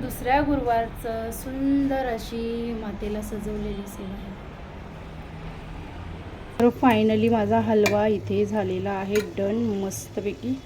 दुसऱ्या गुरुवारचं सुंदर अशी मातेला सजवलेली सेवा आहे. तर फायनली माझा हलवा इथे झालेला आहे. डन मस्तपैकी.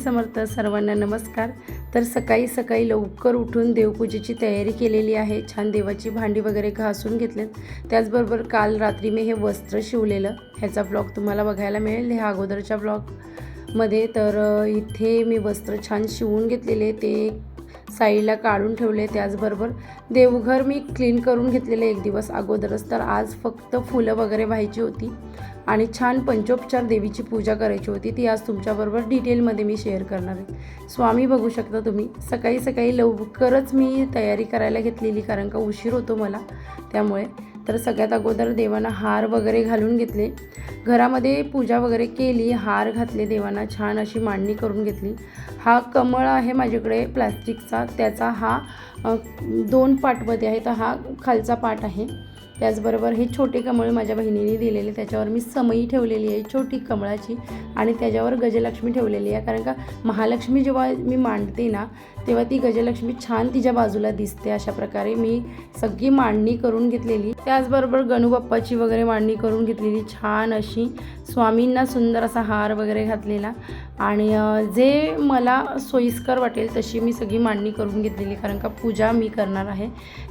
समर्थ सर्वांना नमस्कार. तर सकाळी सकाळी लवकर उठून देवपूजेची तयारी केलेली आहे. छान देवाची भांडी वगैरे घासून घेतलेत. त्याचबरोबर काल रात्री मी हे वस्त्र शिवलेलं. ह्याचा ब्लॉग तुम्हाला बघायला मिळेल. ह्या अगोदरच्या ब्लॉगमध्ये तर इथे मी वस्त्र छान शिवून घेतलेले. ते साईडला काढून ठेवले. त्याचबरोबर देवघर मी क्लीन करून घेतलेले एक दिवस अगोदरच. तर आज फक्त फुलं वगैरे व्हायची होती. आणि छान पंचोपचार देवीची पूजा करायची होती ती आज तुमच्याबरोबर डिटेलमध्ये मी शेअर करणार आहे. स्वामी बघू शकता तुम्ही सकाळी सकाळी लवकरच मी तयारी करायला घेतलेली कारण का उशीर होतो मला त्यामुळे. तर सगळ्यात अगोदर देवांना हार वगैरे घालून घेतले. घरामध्ये पूजा वगैरे केली हार घातले देवांना छान अशी मांडणी करून घेतली. हा कमळ आहे माझ्याकडे प्लॅस्टिकचा त्याचा हा दोन पाटमध्ये आहे तर हा खालचा पाट आहे. त्याचबरोबर हे छोटे कमळ माझ्या बहिणीने दिलेले त्याच्यावर मी समई ठेवलेली आहे छोटी कमळाची. आणि त्याच्यावर गजलक्ष्मी ठेवलेली आहे कारण का महालक्ष्मी जेव्हा मी मांडते ना तेव्हा ती गजलक्ष्मी छान तिच्या बाजूला दिसते. अशा प्रकारे मी सगळी मांडणी करून घेतलेली. त्याचबरोबर गणूबाप्पाची वगैरे मांडणी करून घेतलेली छान अशी. स्वामींना सुंदर असा हार वगैरे घातलेला. आणि जे मला सोयीस्कर वाटेल तशी मी सगळी मांडणी करून घेतलेली कारण का पूजा मी करणार आहे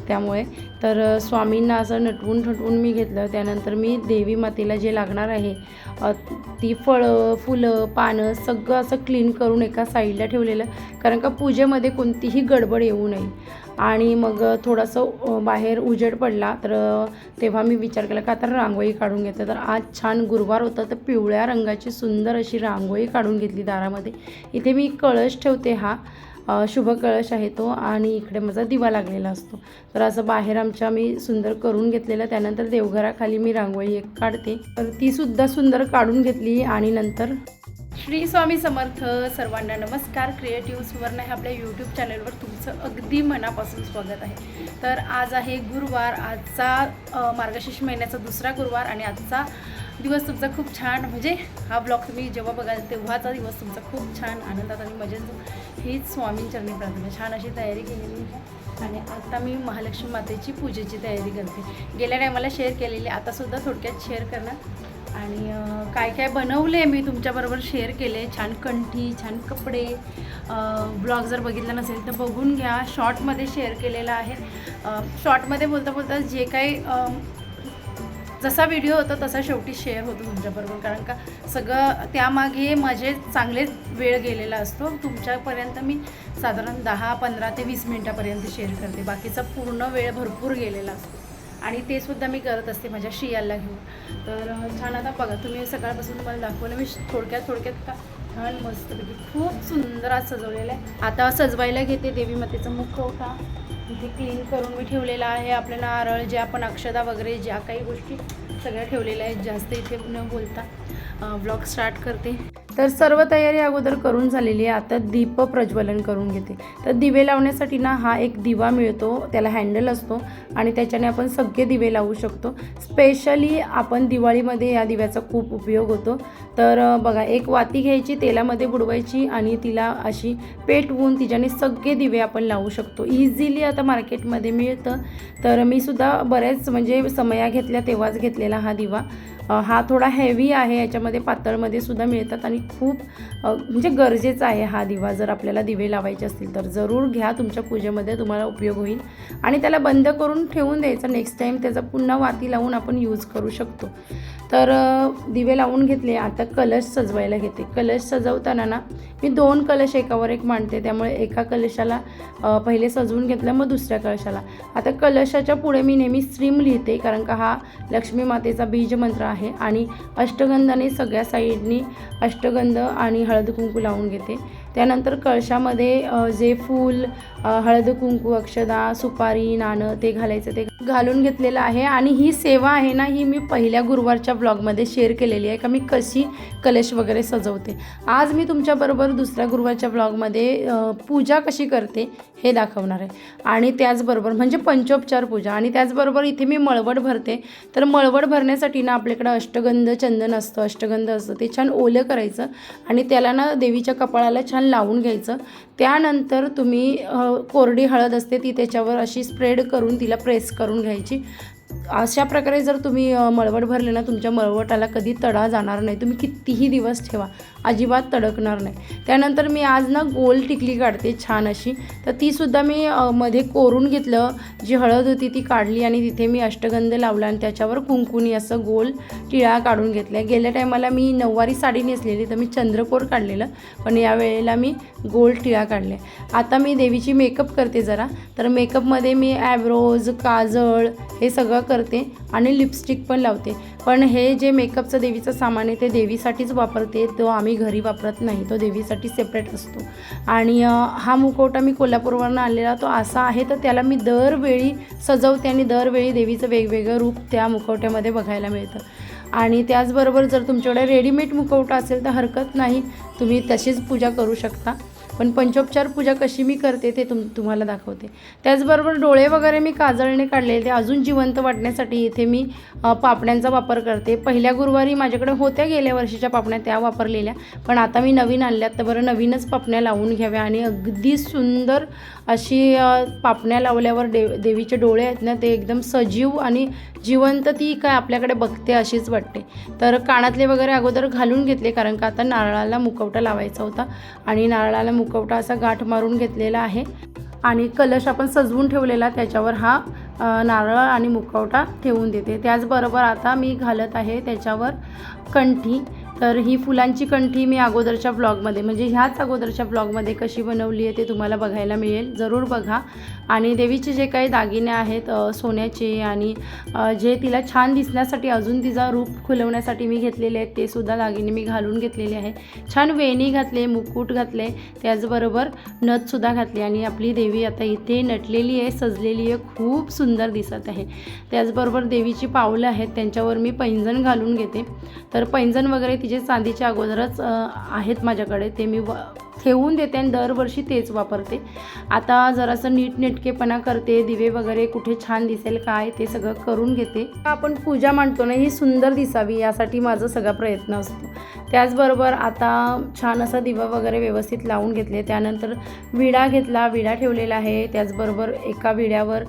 त्यामुळे. तर स्वामींना असं नटवून ठटवून मी घेतलं. त्यानंतर मी देवी मातेला जे लागणार आहे ती फळं फुलं पानं सगळं असं क्लीन करून एका साईडला ठेवलेलं. कारण का पूजेमध्ये कोणतीही गडबड येऊ नये. आणि मग थोडंसं बाहेर उजेड पडला तर तेव्हा मी विचार केला का आता रांगोळी काढून घेते. तर आज छान गुरुवार होता तर पिवळ्या रंगाची सुंदर अशी रांगोळी काढून घेतली दारामध्ये. इथे मी कळश ठेवते हा. शुभ कळश आहे तो आणि इकडे माझा दिवा लागलेला असतो. तर असं बाहेर आमच्या मी सुंदर करून घेतलेलं त्यानंतर देवघराखाली मी रांगोळी एक काढते. तर ती सुद्धा सुंदर काढून घेतली आणि नंतर श्री स्वामी समर्थ सर्वांना नमस्कार. क्रिएटिव्ह सुवर्ण हे आपल्या यूट्यूब चॅनलवर तुमचं अगदी मनापासून स्वागत आहे. तर आज आहे गुरुवार आजचा मार्गशीर्ष महिन्याचा दुसरा गुरुवार आणि आजचा दिवस तुमचा खूप छान. म्हणजे हा ब्लॉग तुम्ही जेव्हा बघाल तेव्हाचा दिवस तुमचा खूप छान आनंदात आणि मजेत हीच स्वामींचरणी प्रार्थना. छान अशी तयारी केलेली आहे आणि आता मी महालक्ष्मी मातेची पूजेची तयारी करते. गेल्या टायमाला शेअर केलेली आतासुद्धा थोडक्यात शेअर करणार. आणि काय काय बनवले मी तुमच्याबरोबर शेअर केले छान कंठी छान कपडे. ब्लॉग जर बघितला नसेल तर बघून घ्या. शॉर्टमध्ये शेअर केलेला आहे. शॉर्टमध्ये बोलता बोलता जे काही जसा व्हिडिओ होता तसा शेवटी शेअर होतो तुमच्याबरोबर. कारण का सगळं त्यामागे माझे चांगले वेळ गेलेला असतो. तुमच्यापर्यंत मी साधारण दहा पंधरा ते वीस मिनटापर्यंत शेअर करते. बाकीचा पूर्ण वेळ भरपूर गेलेला असतो. आणि ते सुद्धा मी करत असते माझ्या शियाला घेऊन. तर छान आता बघा तुम्ही सकाळपासून तुम्हाला दाखवलं. मी थोडक्यात थोडक्यात का छान मस्तपैकी खूप सुंदर आज सजवलेलं आहे. आता सजवायला घेते देवी मातेचा मुखवटा इथे क्लीन करून मी ठेवलेला आहे. आपल्या नारळ जे आपण अक्षदा वगैरे ज्या काही गोष्टी सगळ्या ठेवलेल्या आहेत. जास्त इथे न बोलता ब्लॉग स्टार्ट करते. तर सर्व तयारी अगोदर करून झालेली आहे. आता दीप प्रज्वलन करून घेते. तर दिवे लावण्यासाठी ना हा एक दिवा मिळतो. त्याला हँडल असतो आणि त्याच्याने आपण सगळे दिवे लावू शकतो. स्पेशली आपण दिवाळीमध्ये या दिव्याचा खूप उपयोग होतो. तर बघा एक वाती घ्यायची तेलामध्ये बुडवायची आणि तिला अशी पेटवून तिच्याने सगळे दिवे आपण लावू शकतो. इझिली आता मार्केटमध्ये मिळतं. तर मी सुद्धा बऱ्याच म्हणजे समया घेतल्या तेव्हाच घेतलेला हा दिवा. हा थोडा हेवी आहे याच्यामध्ये पातळमध्ये सुद्धा मिळतात आणि खूप म्हणजे गरजेचा आहे हा दिवा. जर आपल्याला दिवे लावायचे असतील तर जरूर घ्या तुमच्या पूजेमध्ये तुम्हाला उपयोग होईल. आणि त्याला बंद करून ठेवून द्यायचा. नेक्स्ट टाईम त्याचा पुन्हा वाती लावून आपण यूज करू शकतो. तर दिवे लावून घेतले. आता कलश सजवायला घेते. कलश सजवताना ना मी दोन कलश एकावर एक मांडते. त्यामुळे एका कलशाला पहिले सजवून घेतलं मग दुसऱ्या कलशाला. आता कलशाच्या पुढे मी नेहमी स्ट्रीम लिहिते कारण का हा लक्ष्मी मातेचा बीज मंत्र आहे आणि अष्टगंधाने सगळ्या साईडनी अष्टगंध आणि हळद कुंकू लावून घेते. त्यानंतर कळशामध्ये जे फूल हळद कुंकू अक्षदा सुपारी नाणं ते घालायचं ते घालून घेतलेलं आहे. आणि ही सेवा आहे ना ही मी पहिल्या गुरुवारच्या ब्लॉगमध्ये शेअर केलेली आहे का मी कशी कलश वगैरे सजवते. आज मी तुमच्याबरोबर दुसऱ्या गुरुवारच्या ब्लॉगमध्ये पूजा कशी करते हे दाखवणार आहे. आणि त्याचबरोबर म्हणजे पंचोपचार पूजा. आणि त्याचबरोबर इथे मी मळवट भरते. तर मळवट भरण्यासाठी ना आपल्याकडं अष्टगंध चंदन असतं. अष्टगंध असतं ते छान ओलं करायचं. आणि त्याला ना देवीच्या कपाळाला छान लावून घ्यायचं. त्यानंतर तुम्ही कोरडी हळद असते ती त्याच्यावर अशी स्प्रेड करून तिला प्रेस करून घ्यायची. अशा प्रकारे जर तुम्ही मळवट भरले ना तुमच्या मळवटाला कधी तडा जाणार नाही. तुम्ही कितीही दिवस ठेवा अजिबात तडकणार नाही. त्यानंतर मी आज ना गोल टिकली काढते छान अशी. तर तीसुद्धा मी मध्ये कोरून घेतलं. जी हळद होती ती काढली आणि तिथे मी अष्टगंध लावला आणि त्याच्यावर कुंकुनी असं गोल टिळा काढून घेतल्या. गेल्या टायमाला मी नऊवारी साडी नेसलेली तर मी चंद्रकोर काढलेलं. पण यावेळेला मी गोल टिळा काढले. आता मी देवीची मेकअप करते जरा. तर मेकअपमध्ये मी ॲब्रोज काजळ हे सगळं करते आणि लिपस्टिक पण लावते. पण हे जे मेकअपचं देवीचं सामान आहे ते देवीसाठीच वापरते. तो आम्ही घरी वापरत नाही. तो देवीसाठी सेपरेट असतो. आणि हा मुखवटा मी कोल्हापूरवरनं आणलेला. तो असा आहे तर त्याला मी दरवेळी सजवते आणि दरवेळी देवीचं वेगवेगळं रूप त्या मुखवट्यामध्ये बघायला मिळतं. आणि त्याचबरोबर जर तुमच्याकडे रेडीमेड मुखवटा असेल तर हरकत नाही. तुम्ही तशीच पूजा करू शकता. पण पंचोपचार पूजा कशी मी करते ते तुम तुम्हाला दाखवते. त्याचबरोबर डोळे वगैरे मी काजळने काढलेले ते अजून जिवंत वाटण्यासाठी इथे मी पापण्यांचा वापर करते. पहिल्या गुरुवारी माझ्याकडे होत्या गेल्या वर्षीच्या पापण्या त्या वापरलेल्या. पण आता मी नवीन आणल्यात. तर बरं नवीनच पापण्या लावून घ्याव्या आणि अगदी सुंदर अशी पापण्या लावल्यावर देव देवीचे डोळे आहेत ना ते एकदम सजीव आणि जिवंत ती काय आपल्याकडे बघते अशीच वाटते. तर कानातले वगैरे अगोदर घालून घेतले कारण का आता नारळाला मुखवटा लावायचा होता आणि नारळाला मुखवटा असा गाठ मारून घेतलेला आहे. आणि कलश आपण सजवून ठेवलेला त्याच्यावर हा नारळ आणि मुखवटा ठेवून देते. त्याचबरोबर आता मी घालत आहे त्याच्यावर कंठी. तर ही फुलांची कंठी मी अगोदरच्या ब्लॉगमध्ये म्हणजे ह्याच अगोदरच्या ब्लॉगमध्ये कशी बनवली आहे ते तुम्हाला बघायला मिळेल. जरूर बघा. आणि देवीचे जे काही दागिने आहेत सोन्याचे आणि जे तिला छान दिसण्यासाठी अजून तिचा रूप खुलवण्यासाठी मी घेतलेले आहेत ते सुद्धा दागिने मी घालून घेतलेले आहे. छान वेणी घातले मुकुट घातले त्याचबरोबर नथसुद्धा घातली आणि आपली देवी आता इथे नटलेली आहे सजलेली आहे खूप सुंदर दिसत आहे. त्याचबरोबर देवीची पावलं आहेत त्यांच्यावर मी पैंजण घालून घेते. तर पैंजण वगैरे तिचे चांदीच्या अगोदरच आहेत माझ्याकडे ते मी व ठेवून देते आणि दरवर्षी तेच वापरते. आता जरासं नीटनेटकेपणा करते दिवे वगैरे कुठे छान दिसेल काय ते सगळं करून घेते. आपण पूजा मांडतो ना ही सुंदर दिसावी यासाठी माझा सगळा प्रयत्न असतो. त्याचबरोबर आता छान असा दिवा वगैरे व्यवस्थित लावून घेतले. त्यानंतर विडा घेतला विडा ठेवलेला आहे. त्याचबरोबर एका विड्यावर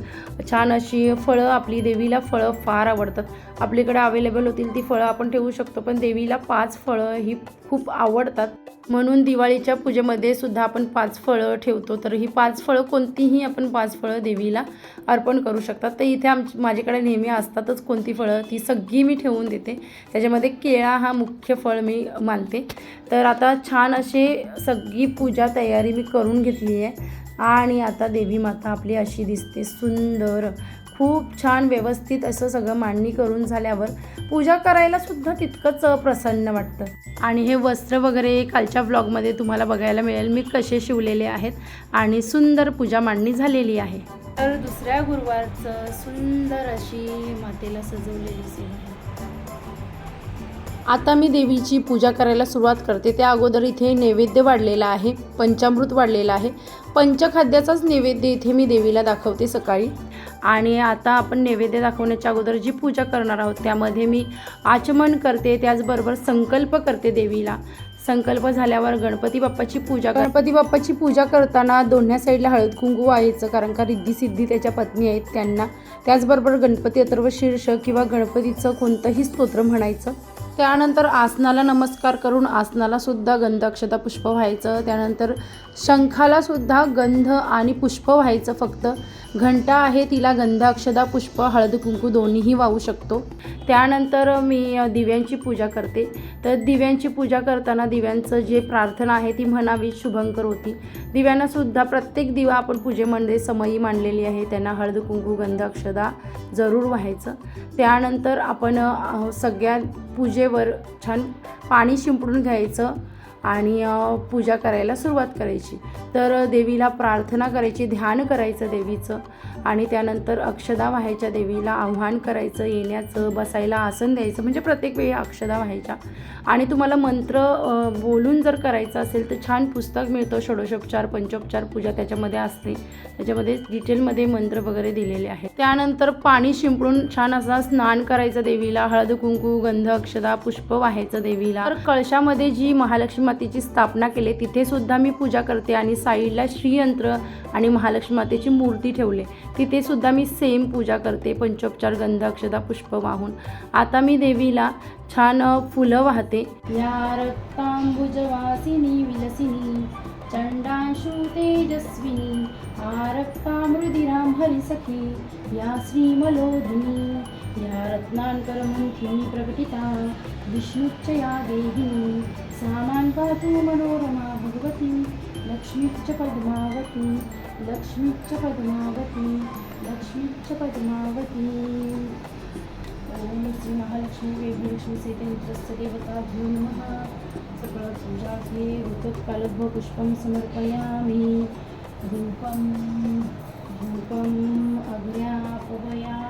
छान अशी फळं आपली देवीला फळं फार आवडतात. आपल्याकडे अवेलेबल होतील ती फळं आपण ठेवू शकतो पण देवीला पाच फळं ही खूप आवडतात. म्हणून दिवाळीच्या पूजेमध्ये सुद्धा आपण पाच फळं ठेवतो. तर ही पाच फळं कोणतीही आपण पाच फळं देवीला अर्पण करू शकतात. तर इथे आम माझ्याकडे नेहमी असतातच कोणती फळं ती सगळी मी ठेवून देते. त्याच्यामध्ये केळा हा मुख्य फळ मी मानते तर आता छान असे सगळी पूजा तयारी मी करून घेतली आहे. आणि आता देवी माता आपली अशी दिसते सुंदर. खूप छान व्यवस्थित असं सगळं मांडणी करून झाल्यावर पूजा करायला सुद्धा तितकंच प्रसन्न वाटतं. आणि हे वस्त्र वगैरे कालच्या ब्लॉगमध्ये तुम्हाला बघायला मिळेल. मी कसे शिवलेले आहेत आणि सुंदर पूजा मांडणी झालेली आहे. तर दुसऱ्या गुरुवारचं सुंदर अशी मातेला सजवलेली सेवा आता मी देवीची पूजा करायला सुरुवात करते. त्या अगोदर इथे नैवेद्य वाढलेला आहे पंचामृत वाढलेलं आहे. पंचखाद्याचाच नैवेद्य इथे मी देवीला दाखवते सकाळी. आणि आता आपण नैवेद्य दाखवण्याच्या अगोदर जी पूजा करणार आहोत त्यामध्ये मी आचमन करते त्याचबरोबर संकल्प करते देवीला. संकल्प झाल्यावर गणपती बाप्पाची पूजा गणपती बाप्पाची पूजा करताना दोन्ही साईडला हळद कुंकू व्हायचं कारण का रिद्धी सिद्धी त्याच्या पत्नी आहेत त्यांना. त्याचबरोबर गणपती अथर्व शीर्ष किंवा गणपतीचं कोणतंही स्तोत्र म्हणायचं. त्यानंतर आसनाला नमस्कार करून आसनाला सुद्धा गंध अक्षता पुष्प व्हायचं. त्यानंतर शंखाला सुद्धा गंध आणि पुष्प व्हायचं फक्त. घंटा आहे तिला गंध अक्षदा पुष्प हळद कुंकू दोन्हीही वाहू शकतो. त्यानंतर मी दिव्यांची पूजा करते. तर दिव्यांची पूजा करताना दिव्यांचं जे प्रार्थना आहे ती म्हणावी शुभंकर होती. दिव्यांनासुद्धा प्रत्येक दिवा आपण पूजेमध्ये समयी मांडलेली आहे. त्यांना हळद कुंकू गंध अक्षदा जरूर व्हायचं. त्यानंतर आपण सगळ्या पूजेवर छान पाणी शिंपडून घ्यायचं. आणि पूजा करायला सुरुवात करायची. तर देवीला प्रार्थना करायची ध्यान करायचं देवीचं आणि त्यानंतर अक्षदा व्हायच्या देवीला आव्हान करायचं येण्याचं बसायला आसन द्यायचं म्हणजे प्रत्येक वेळी अक्षदा व्हायच्या. आणि तुम्हाला मंत्र बोलून जर करायचं असेल तर छान पुस्तक मिळतं षोडशोपचार पंचोपचार पूजा त्याच्यामध्ये असते. त्याच्यामध्ये डिटेलमध्ये मंत्र वगैरे दिलेले आहेत. त्यानंतर पाणी शिंपडून छान असा स्नान करायचं देवीला हळद कुंकू गंध अक्षदा पुष्प व्हायचं देवीला. तर कळशामध्ये जी महालक्ष्मी मातेची स्थापना केली. तिथे सुद्धा मी पूजा करते आणि साईडला श्रीयंत्र आणि महालक्ष्मी मातेची मूर्ती ठेवले. तिथे सुद्धा मी सेम पूजा करते पंचोपचार गंध अक्षदा पुष्प वाहून. आता मी देवीला छान फुलं वाहते. या रक्तांबुजवासिनी विलसिनी चंडाशु तेजस्विनी आरक्तामृदिरां हरिसखी या श्रीमलोधिनी या रत्नांकरमंथिनी प्रकटिता। विष्णुच्च या देहिनी सामान् पातु मनोरमा भगवती। लक्ष्मीच्च पद्मावती। लक्ष्मीच्च पद्मावती। लक्ष्मीच्च पद्मावती। ओम श्री महालक्ष्मी वेदलक्ष्मी सेतेन्द्रस्य देवताभ्यो नमः सकलपूजार्थे ऋतत्कालभ्वपुष्पं समर्पयामि धूपं धूपम् अग्र्यापयामि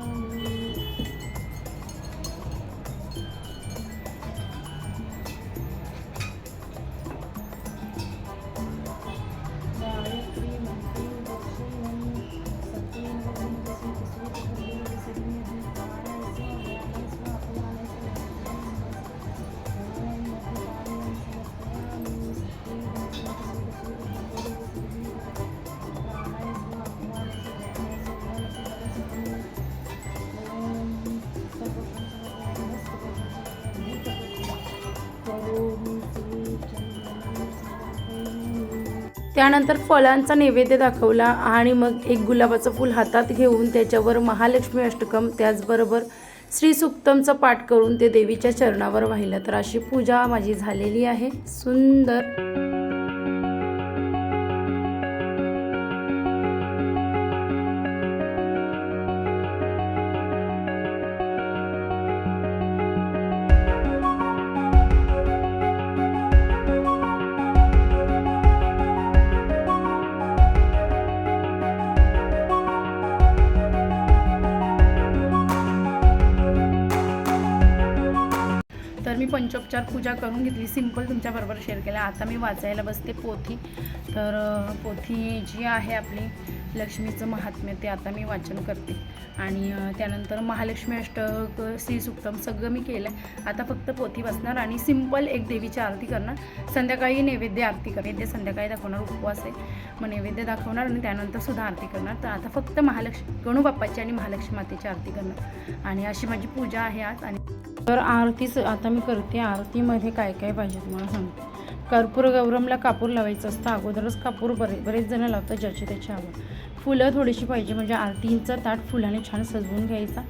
त्यानंतर फळांचा नैवेद्य दाखवला आणि मग एक गुलाबाचं फूल हातात घेऊन त्याच्यावर महालक्ष्मी अष्टकम त्याचबरोबर श्री सुक्तमचं पाठ करून ते देवीच्या चरणावर वाहिलं. तर अशी पूजा माझी झालेली आहे. सुंदर. तर मी पंचोपचार पूजा करून घेतली. सिंपल तुमच्याबरोबर शेअर केला. आता मी वाचायला बसते पोथी. तर पोथी जी आहे आपली लक्ष्मीचं महात्म्य ते आता मी वाचन करते. आणि त्यानंतर महालक्ष्मी अष्टक श्रीसुक्तम सगळं मी केलं आहे आता फक्त पोथी वाचणार आणि सिंपल एक देवीची आरती करणार. संध्याकाळी नैवेद्य आरती करणार ते संध्याकाळी दाखवणार उपवास आहे. मग नैवेद्य दाखवणार आणि त्यानंतर सुद्धा आरती करणार. तर आता फक्त महालक्ष्मी गणू बाप्पाची आणि महालक्ष्मी मातेची आरती करणार. आणि अशी माझी पूजा आहे आज आणि तर आरतीच आता मी करते आरतीमध्ये काय काय पाहिजे तुम्हाला सांगते. कर्पूर गौरमला कापूर लावायचं असतं. अगोदरच कापूर बरे बरेच जण लावतात ज्याची त्याची आवड. फुलं थोडीशी पाहिजे म्हणजे आरतींचं ताट फुलाने छान सजवून घ्यायचा.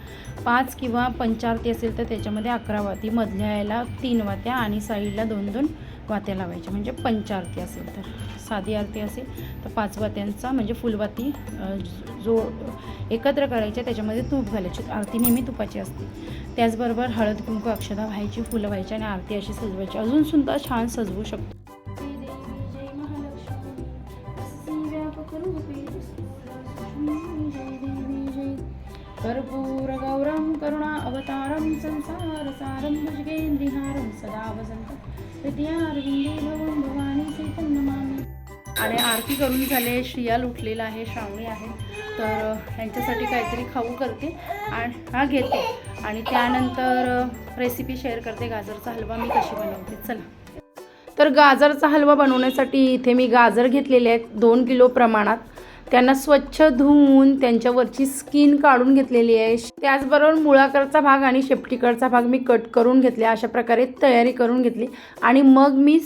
पाच किंवा पंचारती असेल तर त्याच्यामध्ये अकरा वाती मधल्या यायला तीन वात्या आणि साईडला दोन दोन वात्या लावायच्या म्हणजे पंचारती असेल तर. साधी आरती असेल तर पाच वात्यांचा म्हणजे फुलवाती जो एकत्र करायच्या त्याच्यामध्ये तूप घालायची. आरती नेहमी तुपाची असते. त्याचबरोबर हळद कुंकू अक्षदा व्हायची फुलं व्हायची आणि आरती अशी सजवायची. अजून सुद्धा छान सजवू शकतो. अवतारम संसार सदा वसन्त. हृदयारविंदे भवं भवानी सीतं नमामि आणि आरती करून झाले श्रियाल उठलेला आहे श्रावणी आहे. तर ह्यांच्यासाठी काहीतरी खाऊ करते आणि हा घेते. आणि त्यानंतर रेसिपी शेअर करते. गाजरचा हलवा मी कशी बनवते. चला. तर गाजरचा हलवा बनवण्यासाठी इथे मी गाजर घेतलेले आहेत दोन किलो प्रमाणात. त्यांना स्वच्छ धुवून त्यांच्यावरची स्किन काढून घेतलेली आहे. त्याचबरोबर मुळाकडचा भाग आणि शेपटीकडचा भाग मी कट करून घेतला अशा प्रकारे तयारी करून घेतली. आणि मग मी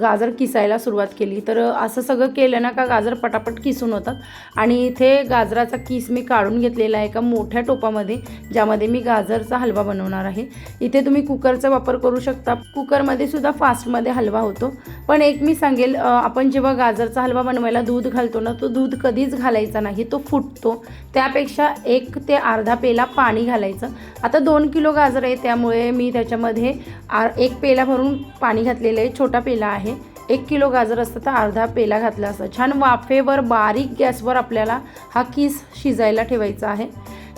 गाजर किसायला सुरुवात केली. तर असं सगळं केलं ना का गाजर पटापट किसून होतात. आणि इथे गाजराचा किस मी काढून घेतलेला आहे एका मोठ्या टोपामध्ये ज्यामध्ये मी गाजरचा हलवा बनवणार आहे. इथे तुम्ही कुकरचा वापर करू शकता. कुकरमध्ये सुद्धा फास्टमध्ये हलवा होतो. पण एक मी सांगेल आपण जेव्हा गाजरचा हलवा बनवायला दूध घालतो ना तो दूध कधीच घालायचा नाही. तो फुटतो. त्यापेक्षा एक ते अर्धा पेला पाणी घालायचं. आता दोन किलो गाजर आहे त्यामुळे मी त्याच्यामध्ये आर एक पेला भरून पाणी घातलेलं आहे छोटा पेला आहे. एक किलो गाजर असतं तर अर्धा पेला घातला असतं. छान वाफेवर बारीक गॅसवर आपल्याला हा किस शिजायला ठेवायचा आहे.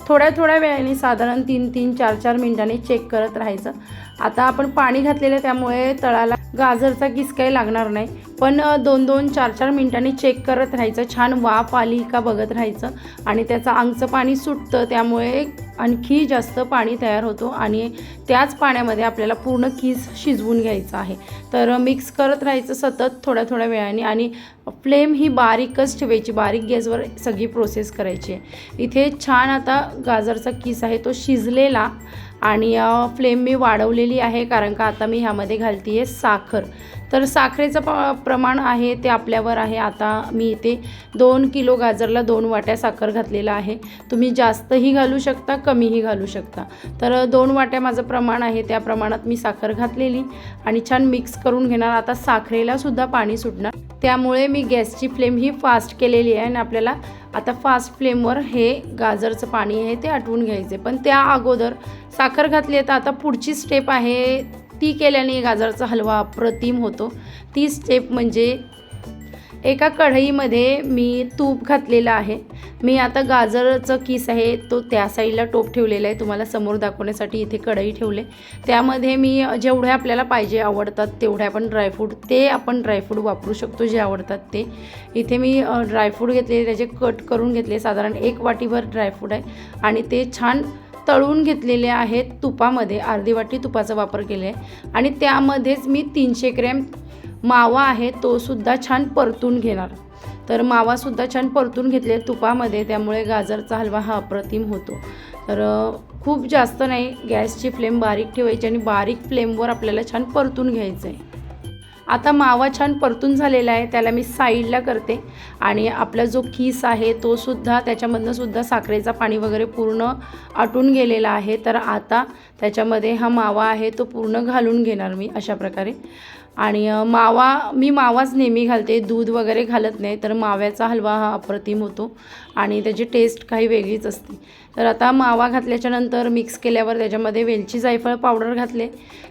थोड्या थोड्या वेळाने साधारण तीन तीन चार चार मिनिटांनी चेक करत राहायचं. आता आपण पाणी घातलेलं आहे त्यामुळे तळाला गाजरचा किस काही लागणार नाही. पण दोन दोन चार चार मिनिटांनी चेक करत राहायचं. छान वाफ आली का बघत राहायचं. आणि त्याचं अंगचं पाणी सुटतं त्यामुळे आणखी जास्त पाणी तयार होतो. आणि त्याच पाण्यामध्ये आपल्याला पूर्ण किस शिजवून घ्यायचं आहे. तर मिक्स करत राहायचं सतत थोड्या थोड्या वेळाने. आणि फ्लेम ही बारीकच ठेवायची. बारीक गॅसवर सगळी प्रोसेस करायची आहे. इथे छान आता गाजरचा किस आहे तो शिजलेला. आणि फ्लेम मी वाढवलेली आहे कारण का आता मी ह्यामध्ये घालते आहे साखर. तर साखरेचं प प्रमाण आहे ते आपल्यावर आहे. आता मी इथे दोन किलो गाजरला दोन वाट्या साखर घातलेला आहे. तुम्ही जास्तही घालू शकता कमीही घालू शकता. तर दोन वाट्या माझं प्रमाण आहे त्या प्रमाणात मी साखर घातलेली आणि छान मिक्स करून घेणार. आता साखरेलासुद्धा पाणी सुटणार. त्यामुळे मी गॅसची फ्लेम ही फास्ट केलेली आहे आणि आपल्याला आता फास्ट फ्लेमवर हे गाजरचं पाणी आहे ते आटवून घ्यायचे पण त्या अगोदर साखर घातली आहे तर आता पुढची स्टेप आहे ती केल्याने गाजरचा हलवा अप्रतिम होतो. ती स्टेप म्हणजे एका कढईमध्ये मी तूप घातलेलं आहे. मी आता गाजरचं किस आहे तो त्या साईडला टोप ठेवलेला आहे. तुम्हाला समोर दाखवण्यासाठी इथे कढई ठेवले. त्यामध्ये मी जेवढे आपल्याला पाहिजे आवडतात तेवढे आपण ड्रायफ्रूट ते आपण ड्रायफ्रूट वापरू शकतो जे आवडतात ते. इथे मी ड्रायफ्रूट घेतले त्याचे कट करून घेतले. साधारण एक वाटीभर ड्रायफ्रूट आहे. आणि ते छान तळून घेतलेले आहेत तुपामध्ये. अर्धी वाटी तुपाचा वापर केला. आहे आणि त्यामध्येच मी तीनशे ग्रॅम मावा आहे तो सुद्धा छान परतून घेणार. तर मावासुद्धा छान परतून घेतले तुपामध्ये त्यामुळे गाजरचा हलवा हा अप्रतिम होतो. तर खूप जास्त नाही गॅसची फ्लेम बारीक ठेवायची आणि बारीक फ्लेमवर आपल्याला छान परतून घ्यायचं आहे आता मावा छान परतून झालेला आहे त्याला मी साईडला करते. आणि आपला जो किस आहे तो सुद्धा त्याच्यामधनं सुद्धा साखरेचा पाणी वगैरे पूर्ण आटून गेलेला आहे. तर आता त्याच्यामध्ये हा मावा आहे तो पूर्ण घालून घेणार मी अशा प्रकारे. आणि मावा मी मावाच नेहमी घालते दूध वगैरे घालत नाही तर माव्याचा हलवा हा अप्रतिम होतो आणि त्याची टेस्ट काही वेगळीच असते. तर आता मावा घातल्याच्या नंतर मिक्स केल्यावर त्याच्यामध्ये वेलची जायफळ पावडर घातले.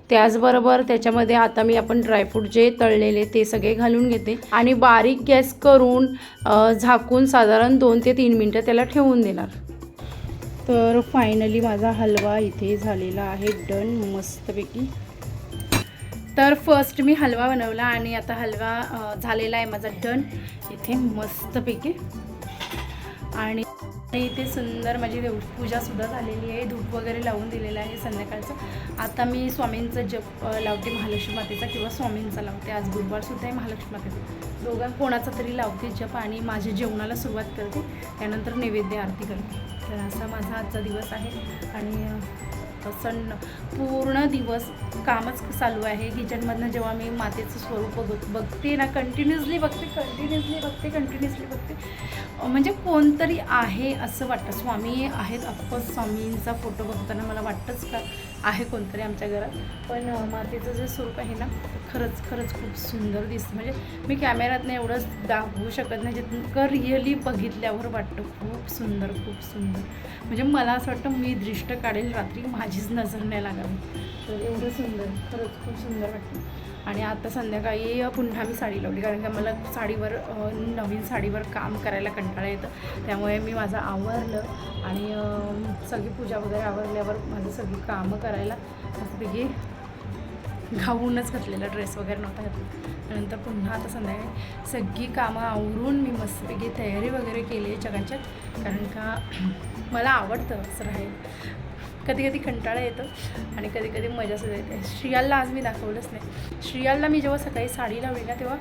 त्याचबरोबर त्याच्यामध्ये आता मी आपण ड्रायफ्रूट जे तळलेले ते सगळे घालून घेते. आणि बारीक गॅस करून झाकून साधारण दोन ते तीन मिनटं त्याला ठेवून देणार. तर फायनली माझा हलवा इथे झालेला आहे डन मस्तपैकी. तर फर्स्ट मी हलवा बनवला आणि आता हलवा झालेला आहे माझा डन इथे मस्तपैकी. आणि इथे सुंदर माझी देवपूजासुद्धा झालेली आहे. धूप वगैरे लावून दिलेलं आहे संध्याकाळचं. आता मी स्वामींचं जप लावते महालक्ष्मी मातेचा किंवा स्वामींचा लावते. आज गुरुवारसुद्धा आहे महालक्ष्मी मातेचा. दोघां कोणाचा तरी लावते जप आणि माझ्या जेवणाला सुरुवात करते. त्यानंतर नैवेद्य आरती करते. तर असा माझा आजचा दिवस आहे. आणि अ, प्रसन्न पूर्ण दिवस कामच चालू आहे. किचनमधनं जेव्हा मी मातेचं स्वरूप बघत बघते ना कंटिन्युअसली बघते कंटिन्युअसली बघते कंटिन्युअसली बघते. म्हणजे कोणतरी आहे असं वाटतं. स्वामी आहेत अफकोर्स स्वामींचा फोटो बघताना मला वाटतंच का आहे कोणतरी आमच्या घरात. पण मातीचं जे स्वरूप आहे ना खरंच खरंच खूप सुंदर दिसतं. म्हणजे मी कॅमेऱ्यातनं एवढंच दाखवू शकत नाही जितकं रिअली बघितल्यावर वाटतं. खूप सुंदर खूप सुंदर. म्हणजे मला असं वाटतं मी दृष्ट काढेल रात्री माझीच नजर नाही लागावी. तर एवढं सुंदर खरंच खूप सुंदर वाटतं. आणि आता संध्याकाळी पुन्हा मी साडी लावली कारण का मला साडीवर नवीन साडीवर काम करायला कंटाळा येतं. त्यामुळे मी माझं आवरलं आणि सगळी पूजा वगैरे आवरल्यावर माझं सगळी कामं करायला. मस्तपैकी घाऊनच घातलेला ड्रेस वगैरे नव्हता घातला. त्यानंतर पुन्हा आता संध्याकाळी सगळी कामं आवरून मी मस्तपैकी तयारी वगैरे केली आहे जगाच्या कारण का मला आवडतं असं राहील कधी कधी कंटाळा येतो आणि कधी कधी मजासुद्धा येते. श्रियालला आज मी दाखवलंच नाही. श्रियालला मी जेव्हा सकाळी साडी लावली ना तेव्हा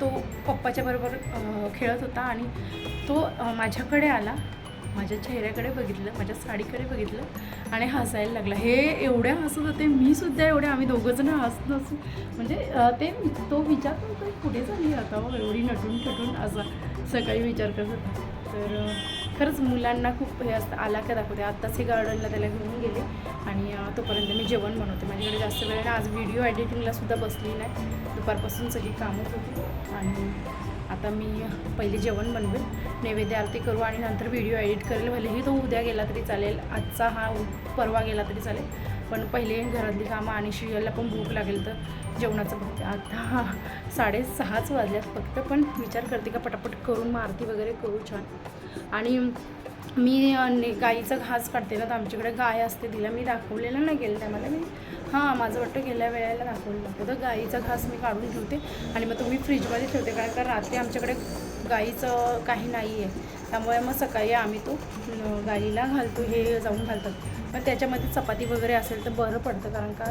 तो पप्पाच्या बरोबर खेळत होता आणि तो माझ्याकडे आला. माझ्या चेहऱ्याकडे बघितलं माझ्या साडीकडे बघितलं आणि हसायला लागला. हे एवढ्या हसत होते मी सुद्धा एवढे आम्ही दोघंजण हसत नसू म्हणजे ते तो विचार करतो कुठे झाली आता हो, एवढी नटून ठटून असा सकाळी विचार करत होता. तर खरंच मुलांना खूप हे असतं आला का दाखवते. आत्ताच हे गार्डनला त्याला घेऊन गेले आणि तोपर्यंत मी जेवण बनवते. माझ्याकडे जास्त वेळ आज व्हिडिओ एडिटिंगला सुद्धा बसली नाही. दुपारपासून सगळी कामच होती आणि आता मी पहिले जेवण बनवेल नैवेद्य आरती करू आणि नंतर व्हिडिओ एडिट करेल. भलेही तो उद्या गेला तरी चालेल आजचा हा परवा गेला तरी चालेल. पण पहिले घरातली कामं आणि शिरियलला पण भूक लागेल तर जेवणाचं बघते. आता साडेसहाच वाजल्यात फक्त पण विचार करते का पटापट करून मग आरती वगैरे करू छान. आणि मी गाईचा गाईचं घास काढते ना तर आमच्याकडे गाय असते तिला मी दाखवलेलं नाही गेलं टायमाला. मी हां माझं वाटतं गेल्या वेळेला दाखवलं नव्हतं. तर गाईचा घास मी काढून ठेवते आणि मग तुम्ही फ्रीजमध्ये ठेवते कारण का रात्री आमच्याकडे गाईचं काही नाही आहे. त्यामुळे मग सकाळी आम्ही तो गाईला घालतो हे जाऊन घालतात. मग त्याच्यामध्ये चपाती वगैरे असेल तर बरं पडतं कारण का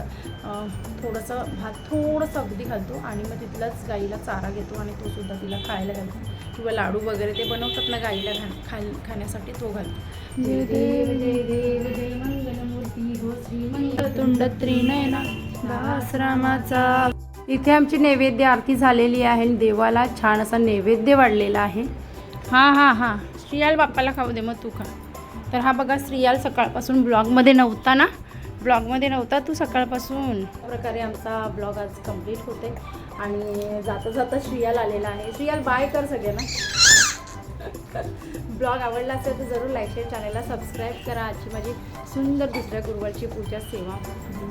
थोडंसं भात थोडंसं अगदी घालतो आणि मग तिथलाच गाईला चारा घेतो आणि तोसुद्धा तिला खायला घालतो. किंवा लाडू वगैरे ते बनवतात ना गाईला खा खाण्यासाठी तो घालतो. जय देव जय देव जय मंगलमूर्ती हो त्रिनयना इथे आमची नैवेद्य आरती झालेली आहे आणि देवाला छान असा नैवेद्य वाढलेला आहे. हां हां हां. श्रियाल बाप्पाला खाऊ दे मग तू खा. तर हा बघा श्रियाल सकाळपासून ब्लॉगमध्ये नव्हता ना? ब्लॉगमध्ये नव्हता तू सकाळपासून? प्रकारे आमचा ब्लॉग आज कंप्लीट होते आणि जाता जाता श्रियाल आलेला आहे. श्रियाल बाय कर सगळ्यांना. ब्लॉग आवडला असेल तर जरूर लाईक शेअर चॅनलला सबस्क्राईब करा. आजची माझी सुंदर दुसऱ्या गुरुवारची पूजा सेवा.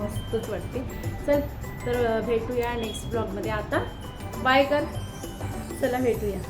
मस्तच वाटते. चल तर भेटूया नेक्स्ट ब्लॉगमध्ये आता बाय कर. चला भेटूया.